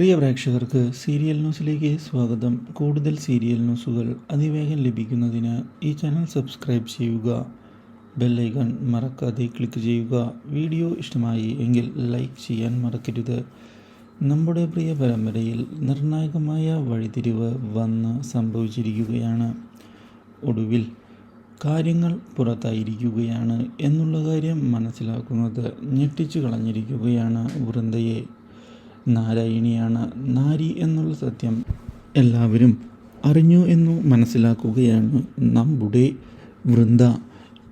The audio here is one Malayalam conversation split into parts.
പ്രിയ പ്രേക്ഷകർക്ക് സീരിയൽ ന്യൂസിലേക്ക് സ്വാഗതം. കൂടുതൽ സീരിയൽ ന്യൂസുകൾ അതിവേഗം ലഭിക്കുന്നതിന് ഈ ചാനൽ സബ്സ്ക്രൈബ് ചെയ്യുക. ബെല്ലൈക്കൺ മറക്കാതെ ക്ലിക്ക് ചെയ്യുക. വീഡിയോ ഇഷ്ടമായി എങ്കിൽ ലൈക്ക് ചെയ്യാൻ മറക്കരുത്. നമ്മുടെ പ്രിയ പരമ്പരയിൽ നിർണായകമായ വഴിതിരിവ് വന്ന് സംഭവിച്ചിരിക്കുകയാണ്. ഒടുവിൽ കാര്യങ്ങൾ പുറത്തായിരിക്കുകയാണ് എന്നുള്ള കാര്യം മനസ്സിലാക്കുന്നത് ഞെട്ടിച്ചു കളഞ്ഞിരിക്കുകയാണ് വൃന്ദയെ. നാരായണിയാണ് നാരി എന്നുള്ള സത്യം. എല്ലാവരും അറിഞ്ഞു എന്നു മനസ്സിലാക്കുകയാണ് നമ്മുടെ വൃന്ദ.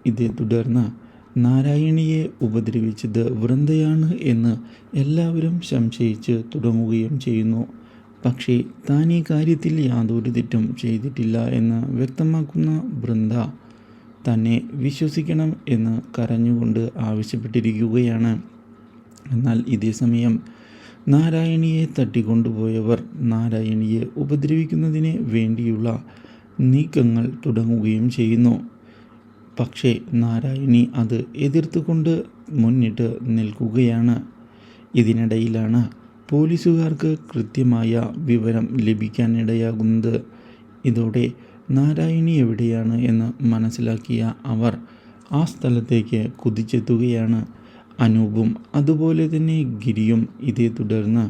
ഇതേ തുടർന്ന് നാരായണിയെ ഉപദ്രവിച്ചത് വൃന്ദയാണ് എന്ന് എല്ലാവരും സംശയിച്ച് തുടങ്ങുകയും ചെയ്യുന്നു. പക്ഷേ താൻ ഈ കാര്യത്തിൽ യാതൊരു തെറ്റും ചെയ്തിട്ടില്ല എന്ന് വ്യക്തമാക്കുന്ന വൃന്ദ തന്നെ വിശ്വസിക്കണം എന്ന് കരഞ്ഞുകൊണ്ട് ആവശ്യപ്പെട്ടിരിക്കുകയാണ്. എന്നാൽ ഇതേ സമയം നാരായണിയെ തട്ടിക്കൊണ്ടുപോയവർ നാരായണിയെ ഉപദ്രവിക്കുന്നതിന് വേണ്ടിയുള്ള നീക്കങ്ങൾ തുടങ്ങുകയും ചെയ്യുന്നു. പക്ഷേ നാരായണി അത് എതിർത്തുകൊണ്ട് മുന്നിട്ട് നിൽക്കുകയാണ്. ഇതിനിടയിലാണ് പോലീസുകാർക്ക് കൃത്യമായ വിവരം ലഭിക്കാനിടയാകുന്നത്. ഇതോടെ നാരായണി എവിടെയാണ് എന്ന് മനസ്സിലാക്കിയ അവർ ആ സ്ഥലത്തേക്ക് കുതിച്ചെത്തുകയാണ്. അനൂപും അതുപോലെ തന്നെ ഗിരിയും ഇതേ തുടർന്ന്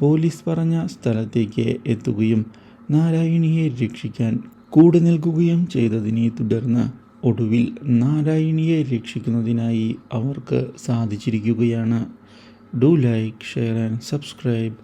പോലീസ് പറഞ്ഞ സ്ഥലത്തേക്ക് എത്തുകയും നാരായണിയെ രക്ഷിക്കാൻ കൂടെ നിൽക്കുകയും ചെയ്തതിനെ തുടർന്ന് ഒടുവിൽ നാരായണിയെ രക്ഷിക്കുന്നതിനായി അവർക്ക് സാധിച്ചിരിക്കുകയാണ്. Do like share and subscribe